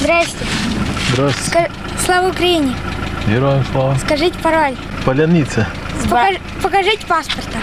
Здрасте. Здравствуйте. Ска- Слава Україні. Героям слава. Скажіть пароль. Поляниця. Покаж- Покажіть паспорта.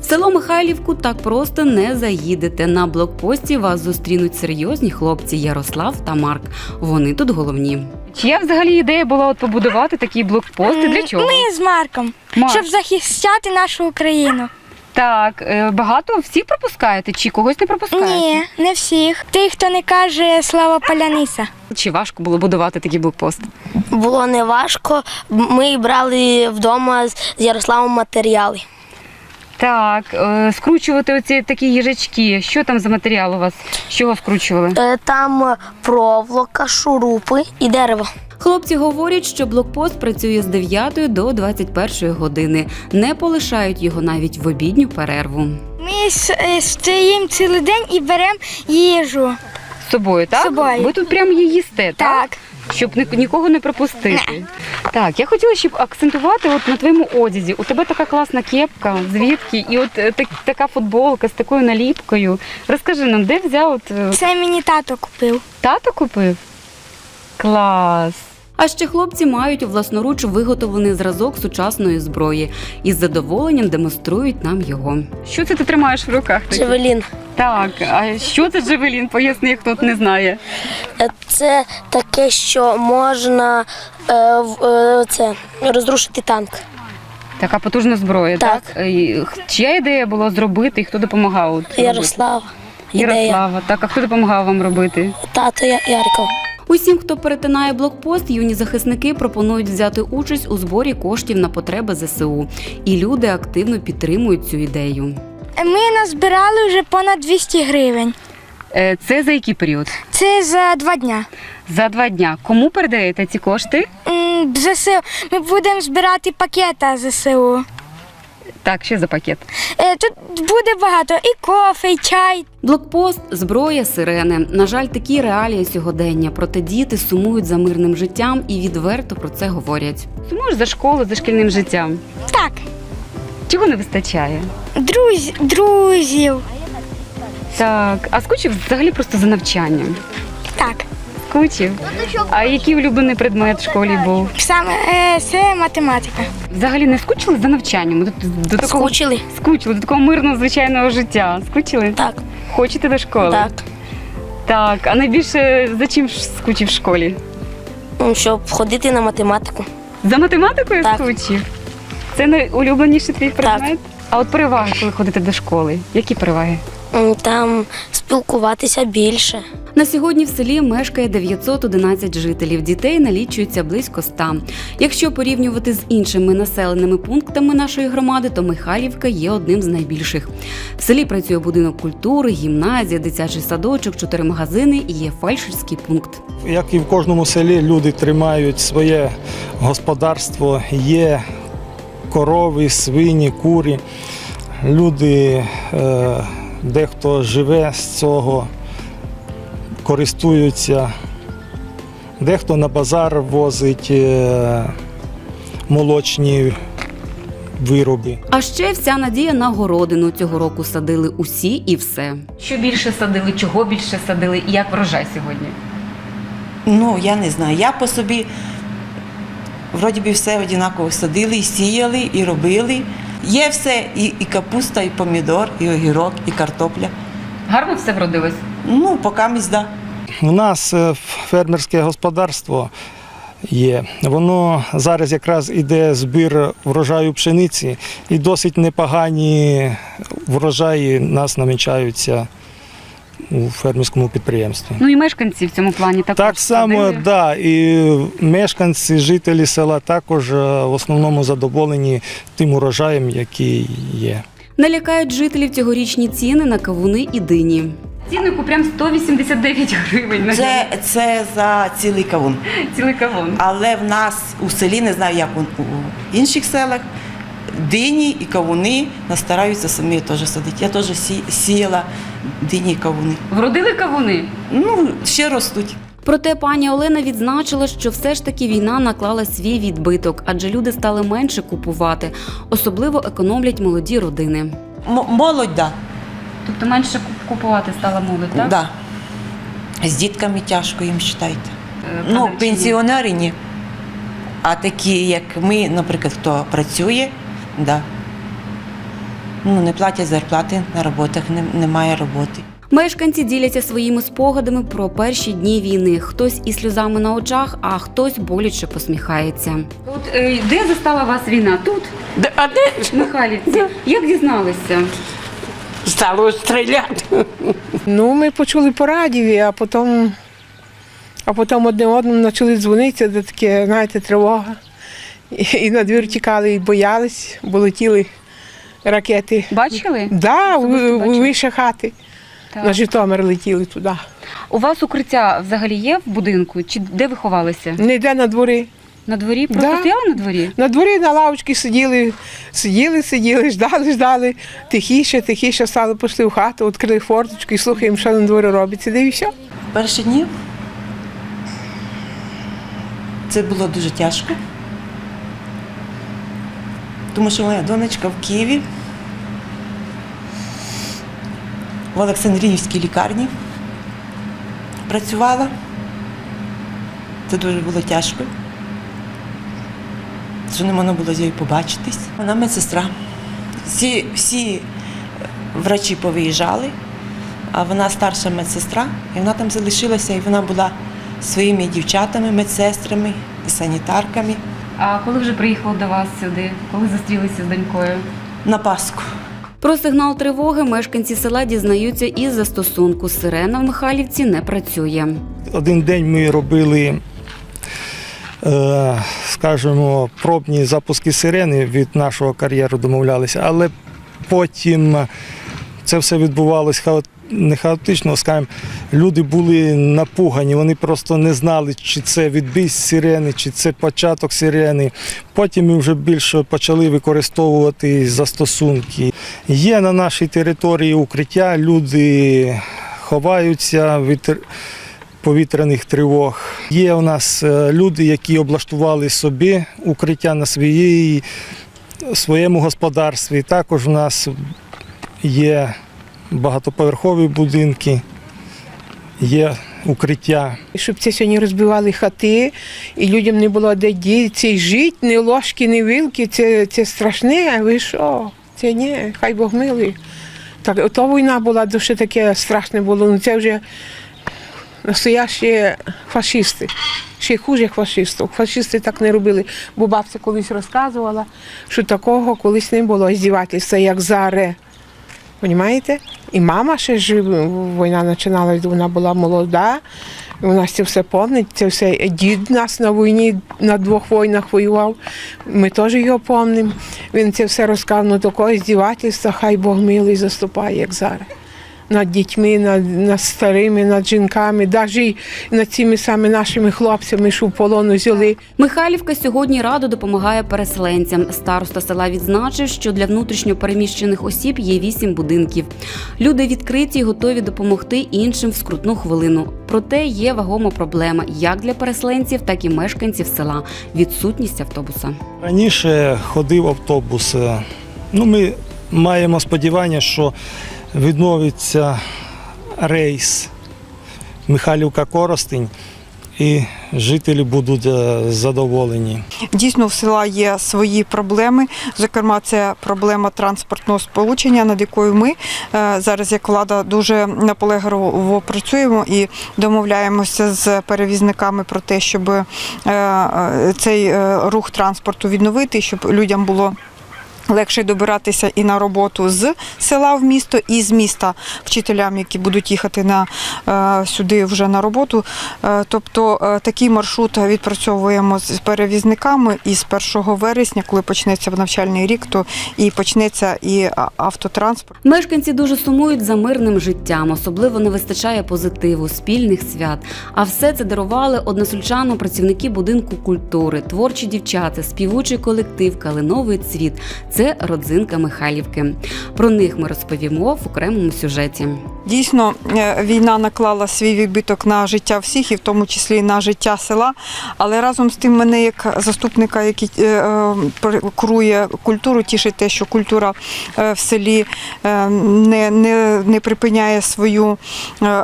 В село Михайлівку так просто не заїдете. На блокпості вас зустрінуть серйозні хлопці Ярослав та Марк. Вони тут головні. Чия взагалі ідея була от побудувати такі блокпости? Для чого? Ми з Марком, Марк. щоб захищати нашу Україну. Так, е, багато всіх пропускаєте чи когось не пропускаєте? Ні, не всіх. Тих, хто не каже слава Поляниса. Чи важко було будувати такі блокпости? Було не важко. Ми брали вдома з Ярославом матеріали. Так, е, скручувати оці такі їжачки. Що там за матеріал у вас? З чого скручували? Е, Там проволока, шурупи і дерево. Хлопці говорять, що блокпост працює з 9 до 21 години. Не полишають його навіть в обідню перерву. Ми е, стоїмо цілий день і беремо їжу. З собою, так? З собою. Ви тут прямо її їсте, так? Так. Щоб ні- нікого не пропустити. Так, я хотіла, щоб акцентувати от на твоєму одязі. У тебе така класна кепка, звідки? І от е, так- така футболка з такою наліпкою. Розкажи нам, де взяв? От, е, Це мені тато купив. тато купив? Клас. А ще хлопці мають власноруч виготовлений зразок сучасної зброї і з задоволенням демонструють нам його. Що це ти тримаєш в руках? Джевелін. Так, а що це Джевелін? Поясни, хто не знає. Е, Це таке, що можна е, е, це, розрушити танк. Така потужна зброя, так? Так. І Чия ідея була зробити і хто допомагав? от робити? Ярослав. Ідея. Ярослава. Так, а хто допомагав вам робити? Тато Я- Яриков. Усім, хто перетинає блокпост, юні захисники пропонують взяти участь у зборі коштів на потреби ЗСУ. І люди активно підтримують цю ідею. Ми назбирали вже понад 200 гривень. Е, Це за який період? Це за два дня. За два дня. Кому передаєте ці кошти? ЗСУ. Ми будемо збирати пакета ЗСУ. Так, ще за пакет. Е, Тут буде багато і кофе, і чай. Блокпост, зброя, сирени. На жаль, такі реалії сьогодення. Проте діти сумують за мирним життям і відверто про це говорять. Сумуєш за школу, за шкільним життям. Так, Чого не вистачає? друзі, друзів. Так, а скучив взагалі просто за навчанням. Так. Скучив. А який улюблений предмет в школі був? Саме е, це математика. Взагалі не скучили за навчанням? До, до такого Скучили? скучили до такого мирного звичайного життя. Скучили? Так. Хочете до школи? Так. Так. А найбільше за чим ж скучив в школі? Ну, Щоб ходити на математику. За математикою Так. скучив? Це найулюбленіший твій предмет? А от переваги, коли ходите до школи. Які переваги? М, Там спілкуватися більше. На сьогодні в селі мешкає 911 жителів. Дітей налічується близько 100. Якщо порівнювати з іншими населеними пунктами нашої громади, то Михайлівка є одним з найбільших. В селі працює будинок культури, гімназія, дитячий садочок, чотири магазини і є фельдшерський пункт. Як і в кожному селі, люди тримають своє господарство, є корови, свині, курі. Люди, е, дехто живе з цього, користуються, дехто на базар возить е, молочні вироби. А ще вся надія на городину цього року садили усі і все. Що більше садили, чого більше садили і як врожай сьогодні? Ну, я не знаю. Я по собі вроді би все однаково садили, і сіяли, і робили. Є все, і, і капуста, і помідор, і огірок, і картопля. Гарно все вродилось? Ну, поки мізда. У нас е, фермерське господарство є. Воно зараз якраз іде збір врожаю пшениці, і досить непогані врожаї нас намічаються у фермерському підприємстві. Ну і мешканці в цьому плані також. Так само, да, і мешканці, жителі села також е, в основному задоволені тим урожаєм, який є. Не лякають жителів цьогорічні ціни на кавуни і дині. Ціннику прям 189 гривень Це, це за цілий кавун. цілий кавун. Але в нас у селі, не знаю, як у, у інших селах, дині і кавуни нас стараються самі теж садити. Я теж сіяла дині і кавуни. Вродили кавуни? Ну, ще ростуть. Проте пані Олена відзначила, що все ж таки війна наклала свій відбиток, адже люди стали менше купувати. Особливо економлять молоді родини. М- молодь, да. Тобто менше куп- купувати стала молодь, так? да. З дітками тяжко їм вважайте. Е, Ну, пенсіонери ні. А такі, як ми, наприклад, хто працює, да. ну, не платять зарплати на роботах, немає роботи. Мешканці діляться своїми спогадами про перші дні війни. Хтось із сльозами на очах, а хтось боляче посміхається. От е, де застала вас війна? Тут, Де, А де Михайлівці. Як дізналися? Стало стріляти? Ну, ми почули по радіо, а потім, а потім одне одному почали дзвонитися, де таке, знаєте, тривога. І, і на двір тікали і боялись, бо летіли ракети. Бачили? Да, Особисто в- вище хати. Так. На Житомир летіли туди. У вас укриття взагалі є в будинку? Чи де ви ховалися? Не йде на двори. На дворі? Просто Да. стояли на дворі? На дворі на лавочці сиділи, сиділи, сиділи, ждали, ждали. Тихіше, тихіше стали, пішли в хату, відкрили форточку і слухаємо, що на дворі робиться. Де і все. Перші дні це було дуже тяжко, тому що моя донечка в Києві, в Олександріївській лікарні працювала. Це дуже було тяжко. Що не можна було з нею побачитись. Вона медсестра. Всі, всі врачі повиїжджали, а вона старша медсестра, і вона там залишилася, і вона була своїми дівчатами, медсестрами і санітарками А коли вже приїхали до вас сюди? Коли зустрілися з донькою? на Пасху. Про сигнал тривоги мешканці села дізнаються із застосунку. Сирена в Михайлівці не працює. Один день ми робили, е, скажімо, пробні запуски сирени від нашого кар'єру домовлялися, але потім це все відбувалося хаот- не хаотично, скажімо, люди були напугані, вони просто не знали, чи це відбій сирени, чи це початок сирени. Потім ми вже більше почали використовувати застосунки. Є на нашій території укриття, люди ховаються від повітряних тривог. Є у нас е, люди, які облаштували собі укриття на своїй, своєму господарстві. Також у нас є багатоповерхові будинки, є укриття. Щоб це сьогодні розбивали хати, і людям не було де дітися, і жити, ні ложки, ні вилки, це, це страшне, а ви що? Це ні, хай Бог милий. Так, ото війна була, дуже таке страшне було. Ну це вже настоящі фашисти. Ще хуже фашистів. Фашисти так не робили, бо бабця колись розказувала, що такого колись не було здівательства, як зараз. Понімаєте? І мама ще ж війна починалась, вона була молода. Вона це все пам'ятає, це все дід нас на війні на двох війнах воював. Ми теж його пам'ятаємо. Він це все розказав, ну такого здівательства, хай Бог милий заступає, як зараз. Над дітьми, над, над старими, над жінками, навіть над цими самими нашими хлопцями, що в полону взяли. Михайлівка сьогодні радо допомагає переселенцям. Староста села відзначив, що для внутрішньо переміщених осіб є вісім будинків. Люди відкриті і готові допомогти іншим в скрутну хвилину. Проте є вагома проблема як для переселенців, так і мешканців села відсутність автобуса. Раніше ходив автобус. е, Ну, ми маємо сподівання, що відновиться рейс Михайлівка-Коростень і жителі будуть е, задоволені. Дійсно, в села є свої проблеми. Зокрема, це проблема транспортного сполучення, над якою ми е, зараз, як влада, дуже наполегливо працюємо і домовляємося з перевізниками про те, щоб е, цей рух транспорту відновити, щоб людям було. Легше добиратися і на роботу з села в місто, і з міста вчителям, які будуть їхати на е, сюди вже на роботу. Е, тобто е, такий маршрут відпрацьовуємо з перевізниками. І з 1 вересня, коли почнеться навчальний рік, то і почнеться і автотранспорт. Мешканці дуже сумують за мирним життям, особливо не вистачає позитиву, спільних свят. А все це дарували односельчану працівники будинку культури, творчі дівчата, співучий колектив, калиновий цвіт. Це це родзинка Михайлівки. Про них ми розповімо в окремому сюжеті. Дійсно, е, війна наклала свій відбиток на життя всіх, і в тому числі на життя села. Але разом з тим мене, як заступника, який е, е, курує культуру, тішить те, що культура в селі не, не, не припиняє свою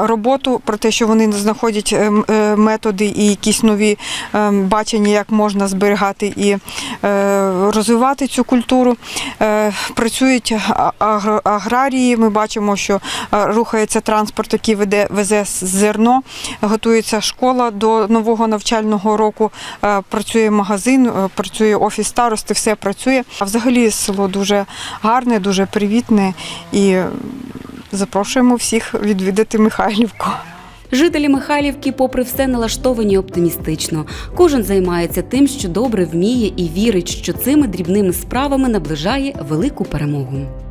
роботу, про те, що вони знаходять методи і якісь нові бачення, як можна зберігати і розвивати цю культуру. Працюють аграрії. Ми бачимо, що е, рухається транспорт, який веде везе зерно. Готується школа до нового навчального року. е, Працює магазин, е, працює офіс старости, все працює. А взагалі село дуже гарне, дуже привітне і запрошуємо всіх відвідати Михайлівку. Жителі Михайлівки, попри все, налаштовані оптимістично. Кожен займається тим, що добре вміє, і вірить, що цими дрібними справами наближає велику перемогу.